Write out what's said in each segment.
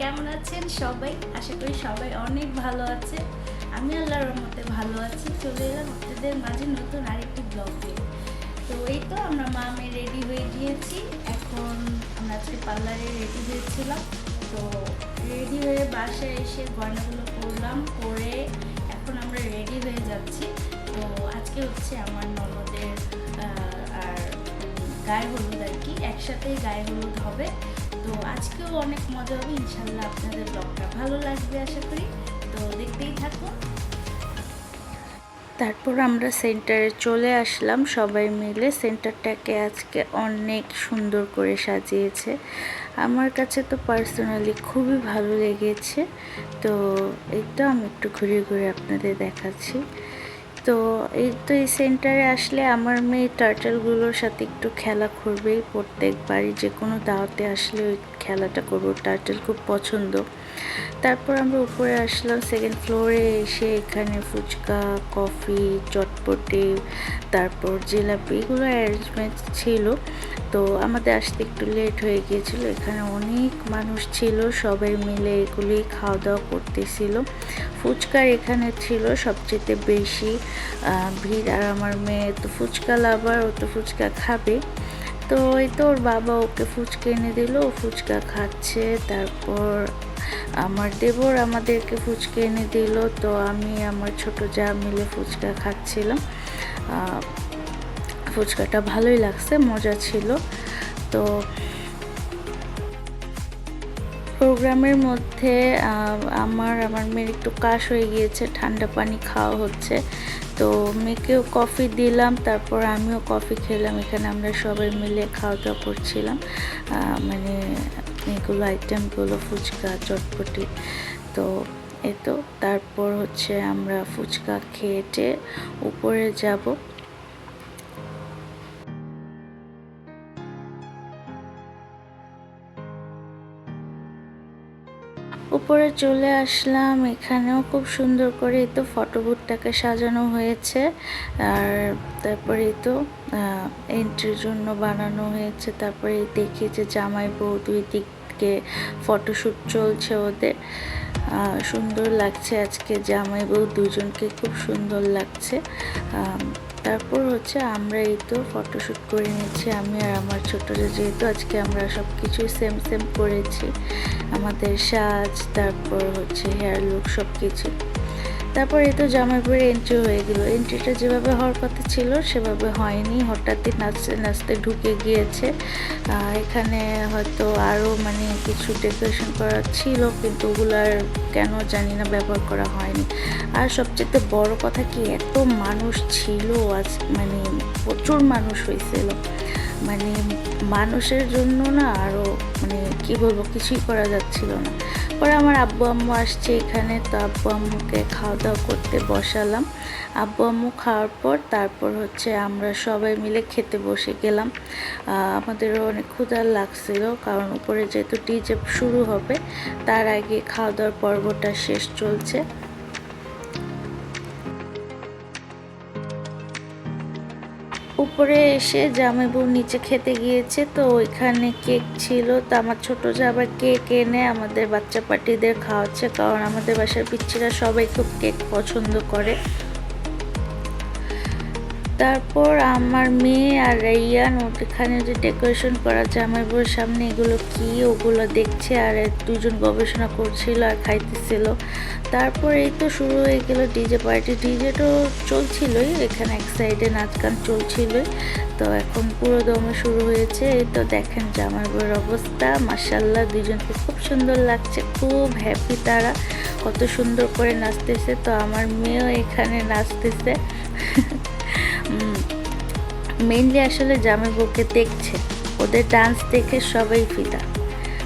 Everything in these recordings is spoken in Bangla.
কেমন আছেন সবাই? আশা করি সবাই অনেক ভালো আছে। আমি আল্লাহর রহমতে ভালো আছি। চলে এলাম আপনাদের মাঝে নতুন আরেকটি ব্লগ তো এই তো আমরা মা মেয়ে রেডি হয়ে গিয়েছি। এখন আমরা আজকে পার্লারে রেডি হয়েছিলাম। তো রেডি হয়ে বাসায় এসে গয়নাগুলো করলাম করে এখন আমরা রেডি হয়ে যাচ্ছি। তো আজকে হচ্ছে আমার ননদের আর গায়ে হলুদ আর কি। একসাথেই গায়ে হলুদ হবে। তো আজকেও অনেক মজা হবে ইনশাল্লাহ আপনাদের ব্লগটা ভালো লাগবে আশা করি। তো দেখতেই থাকুন। তারপর আমরা সেন্টারে চলে আসলাম, সবাই মিলে। সেন্টারটাকে আজকে অনেক সুন্দর করে সাজিয়েছে। আমার কাছে তো পার্সোনালি খুবই ভালো লেগেছে। তো এইটা আমি একটু ঘুরে ঘুরে আপনাদের দেখাচ্ছি। তো এই তো এই সেন্টারে আসলে আমার মেয়ে টার্টেলগুলোর সাথে একটু খেলা করবেই প্রত্যেকবারই। যে কোনো দাওয়াতে আসলে ওই খেলাটা করব। টার্টেল খুব পছন্দ। তারপর আমরা উপরে আসলাম সেকেন্ড ফ্লোরে এসে এখানে ফুচকা কফি চটপটি, তারপর জিলাপি, এগুলো অ্যারেঞ্জমেন্ট ছিল। তো আমাদের আসতে একটু লেট হয়ে গিয়েছিল, এখানে অনেক মানুষ ছিল, সবাই মিলে এগুলি খাওয়া দাওয়া করতেছিল। ফুচকার এখানে ছিল সবচেয়ে বেশি ভিড়। আর আমার মেয়ে তো ফুচকা লাভার ও তো ফুচকা খাবে। তো এই তো ওর বাবা ওকে ফুচকা এনে দিল, ও ফুচকা খাচ্ছে। তারপর আমার দেবর আমাদেরকে ফুচকা এনে দিল, তো আমি আমার ছোট যা মিলে ফুচকা খাচ্ছিলাম। ফুচকাটা ভালোই লাগছে, মজা ছিল। তো প্রোগ্রামের মধ্যে আমার আমার মেয়ের একটু কাশ হয়ে গিয়েছে, ঠান্ডা পানি খাওয়া হচ্ছে। তো মেয়েকেও কফি দিলাম, তারপর আমিও কফি খেলাম। এখানে আমরা সবাই মিলে খাওয়া দাওয়া করছিলাম মানে এগুলো আইটেমগুলো ফুচকা, চটপটি। তো এই তো তারপর হচ্ছে আমরা ফুচকা খেয়েটে উপরে যাব। উপরে চলে আসলাম। এখানেও খুব সুন্দর করে তো ফটোবুথটাকে সাজানো হয়েছে। আর তারপরে তো এন্ট্রির জন্য বানানো হয়েছে। তারপরে দেখি যে জামাই বউ দুই দিক দিকে ফটোশ্যুট চলছে ওদের। সুন্দর লাগছে আজকে জামাই বউ দুজনকে, খুব সুন্দর লাগছে। তারপর হচ্ছে আমরা এই তো ফটোশ্যুট করে নিচ্ছি, আমি আর আমার ছোটরা যেহেতু আজকে আমরা সব কিছুই সেম সেম করেছি, আমাদের সাজ, তারপর হচ্ছে হেয়ার লুক সব কিছু তারপর এই তো জামাইপুরে এন্ট্রি হয়ে গেল। এন্ট্রিটা যেভাবে হওয়ার কথা ছিল, সেভাবে হয়নি। হঠাৎই নাচতে নাচতে ঢুকে গিয়েছে। এখানে হয়তো আরও মানে কিছু ডেকোরেশন করা ছিল, কিন্তু ওগুলার কেন জানি না ব্যবহার করা হয়নি। আর সবচেয়ে বড় কথা কি, এত মানুষ ছিল আজ মানে প্রচুর মানুষ হয়েছিল। মানে মানুষের জন্য না আরও মানে কি বলব, কিছুই করা যাচ্ছিল না। পরে আমার আব্বু আম্মু আসছে এখানে, তো আব্বু আম্মুকে খাওয়া দাওয়া করতে বসালাম। আব্বু আম্মু খাওয়ার পর তারপর হচ্ছে আমরা সবাই মিলে খেতে বসে গেলাম। আমাদেরও অনেক ক্ষুধার লাগছিল, কারণ উপরে যেহেতু ডিজে শুরু হবে, তার আগে খাওয়া দাওয়ার পর্বটা শেষ চলছে। উপরে এসে জামাইবু নিচে খেতে গিয়েছে, তো ওইখানে কেক ছিল। তো আমার ছোটো যা আবার কেক এনে আমাদের বাচ্চা পার্টিদের খাওয়াচ্ছে, কারণ আমাদের বাসার পিচ্ছিরা সবাই খুব কেক পছন্দ করে। তারপর আমার মেয়ে আর রাইয়ান ওখানে যে ডেকোরেশন করা জামাইবুর সামনে, এগুলো কি? ওগুলো দেখছে আর দুজন গবেষণা করছিল আর খাইতেছিল। তারপর এই তো শুরু হয়ে গেল ডিজে পার্টি ডিজে তো চলছিলই, এখানে এক সাইডে নাচ গান চলছিলই। তো এখন পুরো দমে শুরু হয়েছে। এই তো দেখেন জামাই বউয়ের অবস্থা মাসাল্লাহ দুজনকে খুব সুন্দর লাগছে, খুব হ্যাপি তারা। কত সুন্দর করে নাচতেছে। তো আমার মেয়েও এখানে নাচতেছে। মেইনলি আসলে জামাই বউকে দেখছে। ওদের ডান্স দেখে সবাই ফিদা।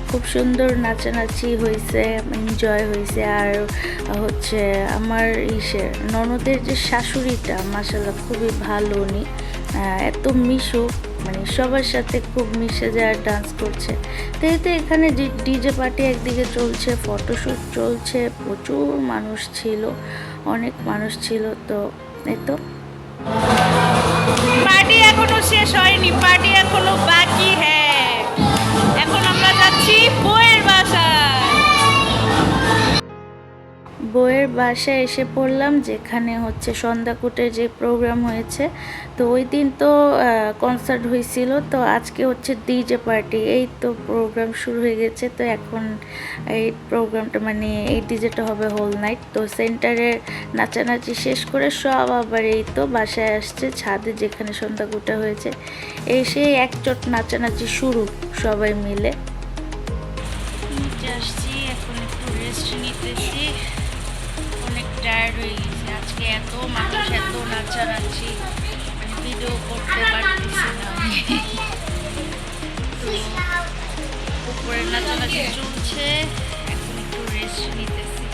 খুব সুন্দর নাচানাচি হয়েছে এনজয় হয়েছে আর হচ্ছে আমার ইসে ননদের যে শাশুড়িটা মাসাল্লাহ খুবই ভালো উনি। এত মিশুক মানে সবার সাথে খুব মিশে যায় ডান্স করছে। তো এখানে ডিজে পার্টি একদিকে চলছে ফটোশ্যুট চলছে, প্রচুর মানুষ ছিল, অনেক মানুষ ছিল, তো এই তো পার্টি এখনও শেষ হয়নি পার্টি বাসায় এসে পড়লাম, যেখানে হচ্ছে সন্ধ্যাকুটের যে প্রোগ্রাম হয়েছে। তো ওই দিন তো কনসার্ট হয়েছিল। তো আজকে হচ্ছে ডিজে পার্টি এই তো প্রোগ্রাম শুরু হয়ে গেছে। তো এখন এই প্রোগ্রামটা মানে এই ডিজেটা হবে হোল নাইট তো সেন্টারে নাচানাচি শেষ করে সব আবার এই তো বাসায় আসছে, ছাদে যেখানে সন্ধ্যাকুটা হয়েছে। এসে একচোট নাচানাচি শুরু সবাই মিলে। টায়ার্ড হয়ে গেছে আজকে এত মানুষ, এত নাচানাচি। মানে ভিডিও করতে পারতেছি না। উপরে নাচানাচি চলছে, এখন একটু রেস্ট নিতেছি।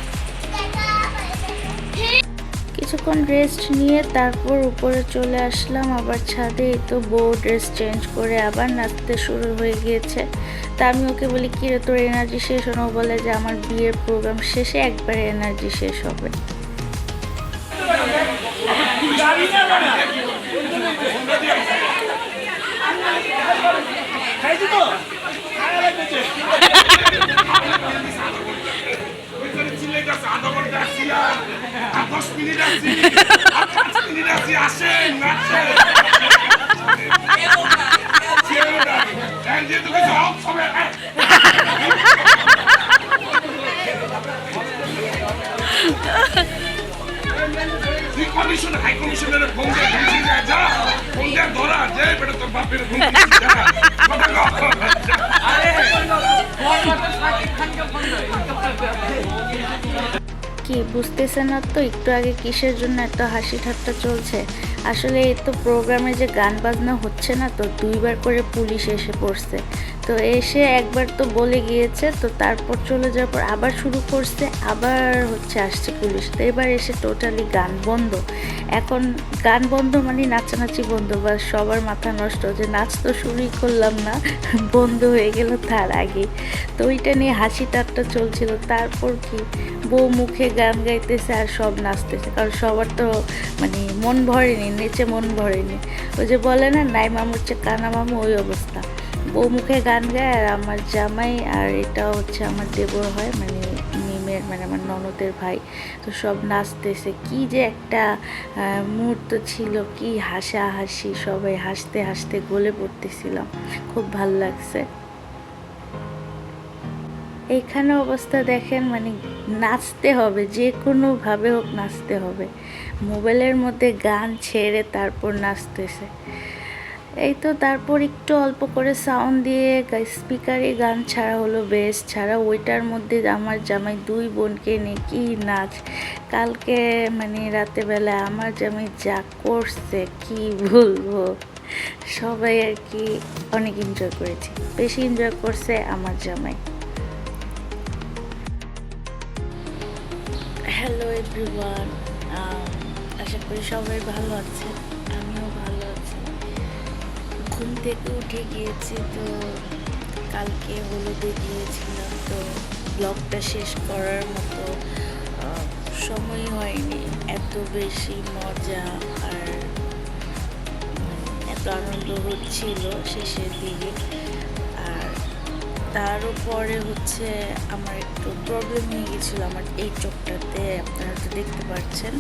কিছুক্ষণ রেস্ট নিয়ে তারপর উপরে চলে আসলাম, আবার ছাদে। তো বউ ড্রেস চেঞ্জ করে আবার নাচতে শুরু হয়ে গিয়েছে। তা আমি ওকে বলি, কি রে, তোর এনার্জি শেষ ও বলে যে, আমার বিয়ের প্রোগ্রাম শেষে একবারে এনার্জি শেষ হবে। দশ মিনিট আসছি পাঁচ মিনিট আসছি আসেন নাচেন যেহেতু সবে তুই বুঝতেছে না তো, একটু আগে কিসের জন্য এত হাসি ঠাট্টা চলছে? আসলে এই তো প্রোগ্রামে যে গান বাজনা হচ্ছে না তো, দুইবার করে পুলিশ এসে পড়ছে। তো এসে একবার তো বলে গিয়েছে, তো তারপর চলে যাওয়ার পর আবার শুরু করছে, আবার হচ্ছে আসছে পুলিশ। তো এবার এসে টোটালি গান বন্ধ। এখন গান বন্ধ মানে নাচানাচি বন্ধ, বা সবার মাথা নষ্ট, যে নাচ তো শুরুই করলাম না, বন্ধ হয়ে গেল তার আগে। তো ওইটা নিয়ে হাসি ঠাট্টা চলছিল, তারপর কি? বউ মুখে গান গাইতেছে আর সব নাচতেছে, কারণ সবার তো মানে মন ভরেনি, নেচে মন ভরেনি। ওই যে বলে না, নাই মামু হচ্ছে কানা মামু ওই অবস্থা। বউ মুখে গান গায় আর আমার জামাই, আর এটা হচ্ছে আমার দেবর হয় মানে মিমের মানে আমার ননদের ভাই। তো সব নাচতেছে, কি যে একটা মুহূর্ত ছিল, কি হাসাহাসি, সবাই হাসতে হাসতে গলে পড়তেছিলাম, খুব ভালো লাগছে। এইখানে অবস্থা দেখেন মানে নাচতে হবে যে কোনোভাবে হোক নাচতে হবে। মোবাইলের মধ্যে গান ছেড়ে তারপর নাচতেছে। এই তো তারপর একটু অল্প করে সাউন্ড দিয়ে স্পিকারে গান ছাড়া হলো বেশ। ছাড়া ওইটার মধ্যে আমার জামাই দুই বোনকে নিয়ে কি নাচ। কালকে মানে রাতেবেলা আমার জামাই যা করছে, কি বলব? সবাই আর কি অনেক এনজয় করেছি। বেশি এনজয় করছে আমার জামাই। হ্যালো এভরিওয়ান আশা করি সবাই ভালো আছি ঘুম থেকে উঠে গিয়েছি তো কালকে হলুদে গিয়েছিলাম তো ব্লগটা শেষ করার মতো সময় হয়নি। এত বেশি মজা আর এত আনন্দ হচ্ছিল শেষের দিকে। আর তারও পরে হচ্ছে আমার একটু প্রবলেম হয়ে গেছিল আমার এই চোখটাতে, আপনারা তো দেখতে পাচ্ছেন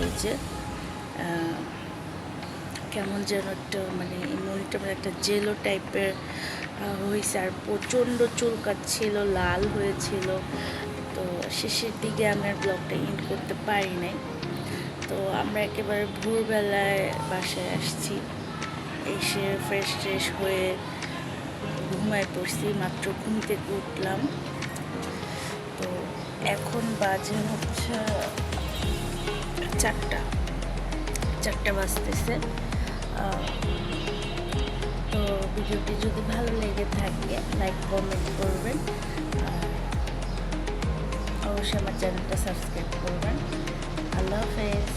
এই যে কেমন যেন একটা মানে মনিটা একটা জেলো টাইপের হয়েছে আর প্রচণ্ড চুলকাচ্ছিল লাল হয়েছিল। তো শেষের দিকে আমি আর ব্লগটা ইন করতে পারি নাই। তো আমরা একেবারে ভোরবেলায় বাসায় আসছি। এসে ফ্রেশ ট্রেশ হয়ে ঘুমায় পড়ছি, মাত্র ঘুম থেকে উঠলাম। তো এখন বাজে হচ্ছে চারটা চারটা বাজতেছে। তো ভিডিওটি যদি ভালো লেগে থাকে লাইক কমেন্ট করবেন। অবশ্যই আমার চ্যানেলটা সাবস্ক্রাইব করবেন। আল্লাহ হাফেজ।